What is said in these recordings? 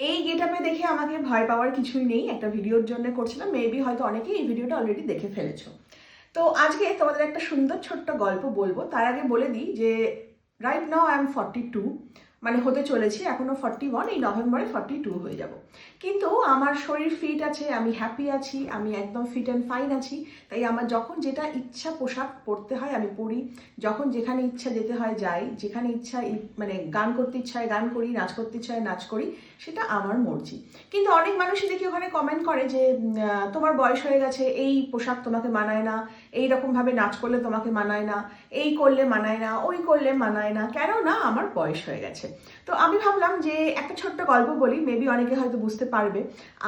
এই গেট আপে দেখে আমাকে ভয় পাওয়ার কিছুই নেই, একটা ভিডিওর জন্য করছিলাম। মেবি হয়তো অনেকেই এই ভিডিওটা অলরেডি দেখে ফেলেছো। তো আজকে তোমাদের একটা সুন্দর ছোট্ট গল্প বলব। তার আগে বলে দিই যে right now I am forty two মানে হতে চলেছি এখনও ফর্টি ওয়ান এই নভেম্বরে ফর্টি টু হয়ে যাব। কিন্তু আমার শরীর ফিট আছে, আমি হ্যাপি আছি, আমি একদম ফিট অ্যান্ড ফাইন আছি, তাই আমার যখন যেটা ইচ্ছা পোশাক পরতে হয় আমি পরি। যখন যেখানে ইচ্ছা যেতে হয় যাই, যেখানে ইচ্ছা মানে গান করতে ইচ্ছা হয় গান করি, নাচ করতে ইচ্ছা হয় নাচ করি, সেটা আমার মর্জি। কিন্তু অনেক মানুষই দেখি ওখানে কমেন্ট করে যে তোমার বয়স হয়ে গেছে, এই পোশাক তোমাকে মানায় না, এই রকমভাবে নাচ করলে তোমাকে মানায় না, এই করলে মানায় না, ওই করলে মানায় না। কেন না আমার বয়স হয়ে গেছে। তো আমি ভাবলাম যে একটা ছোট্ট গল্প বলি মেবি অনেকে হয়তো বুঝতে পারবে।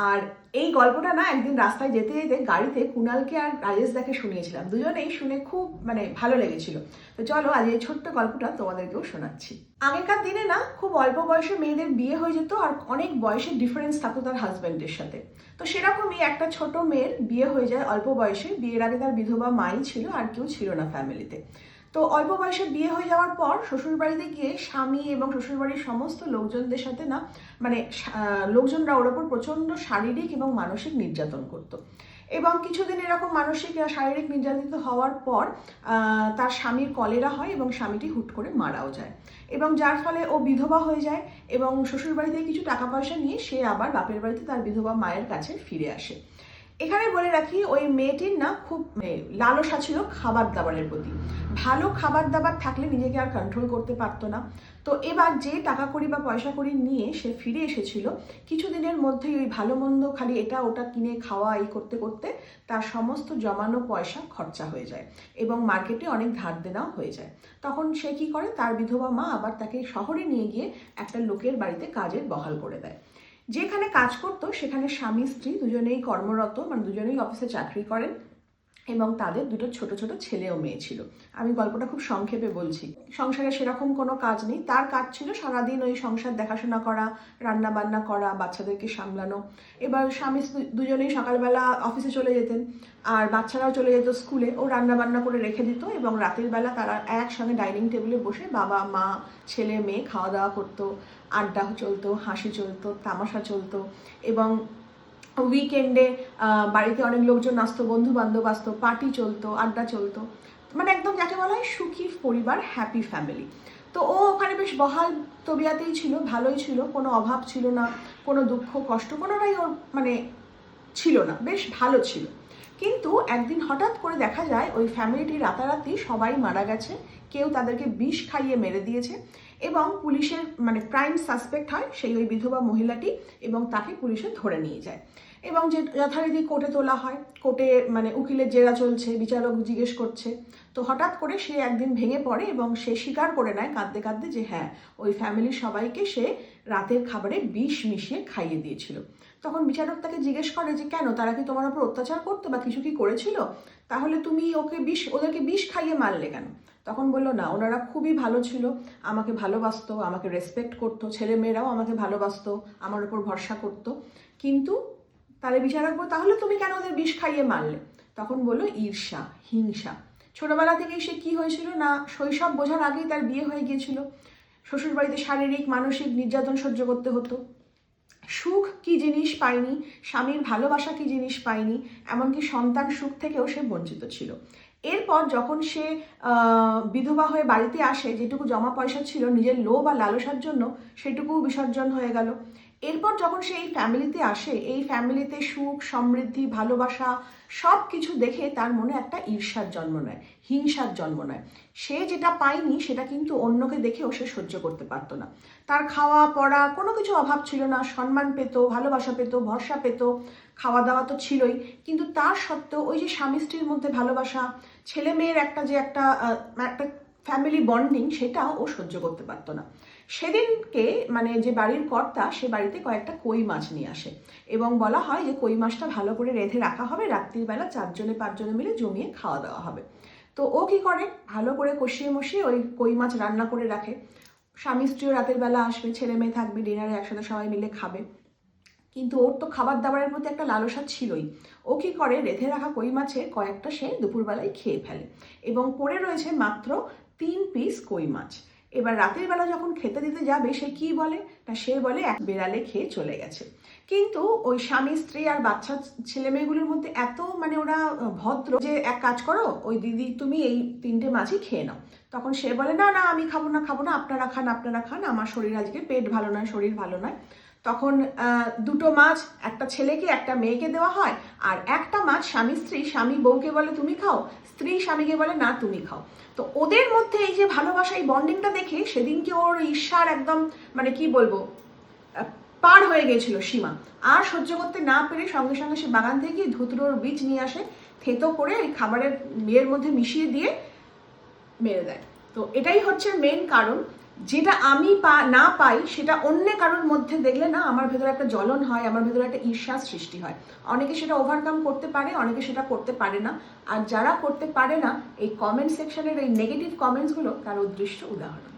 আর এই গল্পটা না একদিন রাস্তায় যেতে যেতে গাড়িতে কুণালকে আর রাজেশ দাকে শুনিয়েছিলাম। দুজনেই শুনে খুব মানে ভালো লেগেছিল। তো চলো আজ এই ছোট্ট গল্পটা তোমাদেরকেও শোনাচ্ছি। আগেকার দিনে না খুব অল্প বয়সে মেয়েদের বিয়ে হয়ে যেত আর অনেক বয়সের ডিফারেন্স থাকতো তার হাজব্যান্ডের সাথে। তো সেরকমই একটা ছোট মেয়ের বিয়ে হয়ে যায় অল্প বয়সে। বিয়ের আগে তার বিধবা মাই ছিল আর কেউ ছিল না ফ্যামিলিতে তো অল্প বয়সে বিয়ে হয়ে যাওয়ার পর শ্বশুরবাড়িতে গিয়ে স্বামী এবং শ্বশুরবাড়ির সমস্ত লোকজনদের সাথে না মানে লোকজনরা ওর ওপর প্রচণ্ড শারীরিক এবং মানসিক নির্যাতন করতো। এবং কিছুদিন এরকম মানসিক শারীরিক নির্যাতিত হওয়ার পর তার স্বামীর কলেরা হয় এবং স্বামীটি হুট করে মারাও যায়। এবং যার ফলে ও বিধবা হয়ে যায় এবং শ্বশুরবাড়ি থেকে কিছু টাকা পয়সা নিয়ে সে আবার বাপের বাড়িতে তার বিধবা মায়ের কাছে ফিরে আসে। এখানে বলে রাখি, ওই মেয়েটির না খুব লালসা ছিল খাবার দাবারের প্রতি। ভালো খাবার দাবার থাকলে নিজেকে আর কন্ট্রোল করতে পারতো না। তো এবার যে টাকা কড়ি বা পয়সা কড়ি নিয়ে সে ফিরে এসেছিল, কিছুদিনের মধ্যেই ওই ভালো মন্দ খালি এটা ওটা কিনে খাওয়া এই করতে করতে তার সমস্ত জমানো পয়সা খরচা হয়ে যায় এবং মার্কেটে অনেক ধার দেনাও হয়ে যায়। তখন সে কি করে? তার বিধবা মা আবার তাকে শহরে নিয়ে গিয়ে একটা লোকের বাড়িতে কাজের বহাল করে দেয়। যেখানে কাজ করতো সেখানে স্বামী স্ত্রী দুজনেই কর্মরত মানে দুজনেই অফিসে চাকরি করেন। এবং তাদের দুটো ছোট ছোট ছেলে ও মেয়ে ছিল। আমি গল্পটা খুব সংক্ষেপে বলছি। সংসারে সেরকম কোনো কাজ নেই। তার কাজ ছিল সারাদিন ওই সংসার দেখাশোনা করা রান্না বান্না করা, বাচ্চাদেরকে সামলানো। এবার স্বামী দুজনেই সকালবেলা অফিসে চলে যেতেন আর বাচ্চারাও চলে যেত স্কুলে। ও রান্না বান্না করে রেখে দিত এবং রাতের বেলা তারা একসঙ্গে ডাইনিং টেবিলে বসে বাবা, মা, ছেলে, মেয়ে খাওয়া দাওয়া করতো। আড্ডা চলতো, হাসি চলতো, তামাশা চলতো এবং উইকেন্ডে বাড়িতে অনেক লোকজন আসতো বন্ধু বান্ধব আসতো পার্টি চলতো, আড্ডা চলতো। মানে একদম যাকে বলা হয় সুখী পরিবার হ্যাপি ফ্যামিলি তো ও ওখানে বেশ বহাল তবিয়াতেই ছিল, ভালোই ছিল, কোনো অভাব ছিল না, কোনো দুঃখ, কষ্ট, কোনোটাই ওর মানে ছিল না, বেশ ভালো ছিল। কিন্তু একদিন হঠাৎ করে দেখা যায়, ওই ফ্যামিলিটি রাতারাতি সবাই মারা গেছে, কেউ তাদেরকে বিষ খাইয়ে মেরে দিয়েছে এবং পুলিশের মানে প্রাইম সাসপেক্ট হয় সেই ওই বিধবা মহিলাটি এবং তাকে পুলিশে ধরে নিয়ে যায়। এবং যে যথারীতি কোর্টে তোলা হয়, কোর্টে মানে উকিলের জেরা চলছে, বিচারক জিজ্ঞেস করছে, তো হঠাৎ করে সে একদিন ভেঙে পড়ে এবং সে স্বীকার করে নেয় কাঁদতে কাঁদতে যে হ্যাঁ ওই ফ্যামিলির সবাইকে সে রাতের খাবারে বিষ মিশিয়ে খাইয়ে দিয়েছিল। তখন বিচারক তাকে জিজ্ঞেস করে যে কেন, তারা কি তোমার উপর অত্যাচার করতো বা কিছু কি করেছিল? তাহলে তুমি ওকে বিষ, ওদেরকে বিষ খাইয়ে মারলে কেন? তখন বলল, না, ওনারা খুবই ভালো ছিল, আমাকে ভালোবাসতো, আমাকে রেসপেক্ট করতো, ছেলে মেয়েরাও আমাকে ভালোবাসতো, আমার উপর ভরসা করতো। কিন্তু তাহলে বিচার রাখব তাহলে তুমি কেন ওদের বিষ খাইয়ে মারলে? তখন বলল, ঈর্ষা, হিংসা। ছোটবেলা থেকেই সে কি হয়েছিল না, শৈশব বোঝার আগেই তার বিয়ে হয়ে গিয়েছিল। শ্বশুরবাড়িতে শারীরিক, মানসিক নির্যাতন সহ্য করতে হতো। সুখ কি জিনিস পায়নি, স্বামীর ভালোবাসা কি জিনিস পায়নি, এমনকি সন্তান সুখ থেকেও সে বঞ্চিত ছিল। এরপর যখন সে বিধবা হয়ে বাড়িতে আসে, যেটুকু জমা পয়সা ছিল, নিজের লোভ বা লালসার জন্য সেটুকু বিসর্জন হয়ে গেল। এরপর যখন সে এই ফ্যামিলিতে আসে, এই ফ্যামিলিতে সুখ, সমৃদ্ধি, ভালোবাসা সব কিছু দেখে তার মনে একটা ঈর্ষার জন্ম নেয়, হিংসার জন্ম নেয়। সে যেটা পায়নি, সেটা কিন্তু অন্যকে দেখেও সে সহ্য করতে পারতো না। তার খাওয়া, পড়া কোনো কিছু অভাব ছিল না, সম্মান পেত, ভালোবাসা পেত, ভরসা পেত খাওয়া দাওয়া তো ছিলই। কিন্তু তার সত্ত্বেও ওই যে স্বামী স্ত্রীর মধ্যে ভালোবাসা ছেলে মেয়ের একটা যে একটা একটা ফ্যামিলি বন্ডিং সেটা ও সহ্য করতে পারতো না। সেদিনকে মানে যে বাড়ির কর্তা, সে বাড়িতে কয়েকটা কই মাছ নিয়ে আসে এবং বলা হয় যে কই মাছটা ভালো করে রেঁধে রাখা হবে রাত্রিবেলা চারজনে পাঁচজনে মিলে জমিয়ে খাওয়া দাওয়া হবে। তো ও কি করে? ভালো করে কষিয়ে মশিয়ে ওই কই মাছ রান্না করে রাখে। স্বামী স্ত্রীও রাতের বেলা আসবে, ছেলে মেয়ে থাকবে, ডিনারে একসাথে সবাই মিলে খাবে। কিন্তু ওর তো খাবার দাবারের প্রতি একটা লালসা ছিলই। ও কি করে? রেঁধে রাখা কই মাছের কয়েকটা সে দুপুরবেলায় খেয়ে ফেলে। এবং পড়ে রয়েছে মাত্র তিন পিস কই মাছ। এবার রাতের বেলা যখন খেতে দিতে যাবে, সে কি বলে? না, সে বলে, এক বেড়ালে খেয়ে চলে গেছে। কিন্তু ওই স্বামী, স্ত্রী আর বাচ্চা ছেলে মেয়েগুলোর মধ্যে এত মানে ওরা ভদ্র যে, এক কাজ করো, ওই দিদি, তুমি এই তিনটে মাছই খেয়ে নাও। তখন সে বলে, না না, আমি খাব না খাব না, আপনারা খান আপনারা খান। আমার শরীর আজকে পেট ভালো নয়, শরীর ভালো নয়। তখন দুটো মাছ, একটা ছেলেকে, একটা মেয়েকে দেওয়া হয়, আর একটা মাছ স্বামী, স্ত্রী, স্বামী বউকে বলে, তুমি খাও। স্ত্রী স্বামীকে বলে, না, তুমি খাও। তো ওদের মধ্যে এই যে ভালোবাসা, এই বন্ডিংটা দেখে সেদিনকে ওর ঈর্ষার একদম মানে কি বলব পার হয়ে গেছিল সীমা। আর সহ্য করতে না পেরে সঙ্গে সঙ্গে সে বাগান থেকে ধুতরোর বীজ নিয়ে আসে, থেতো করে ওই খাবারের মেয়ের মধ্যে মিশিয়ে দিয়ে মেরে দেয়। তো এটাই হচ্ছে মেন কারণ। যেটা আমি পা, না পাই, সেটা অন্য কারোর মধ্যে দেখলে না আমার ভেতরে একটা জ্বলন হয়, আমার ভেতরে একটা ঈর্ষার সৃষ্টি হয়। অনেকে সেটা ওভারকাম করতে পারে, অনেকে সেটা করতে পারে না। আর যারা করতে পারে না, এই কমেন্ট সেকশনের এই নেগেটিভ কমেন্টসগুলো তার উদ্দৃষ্ট উদাহরণ।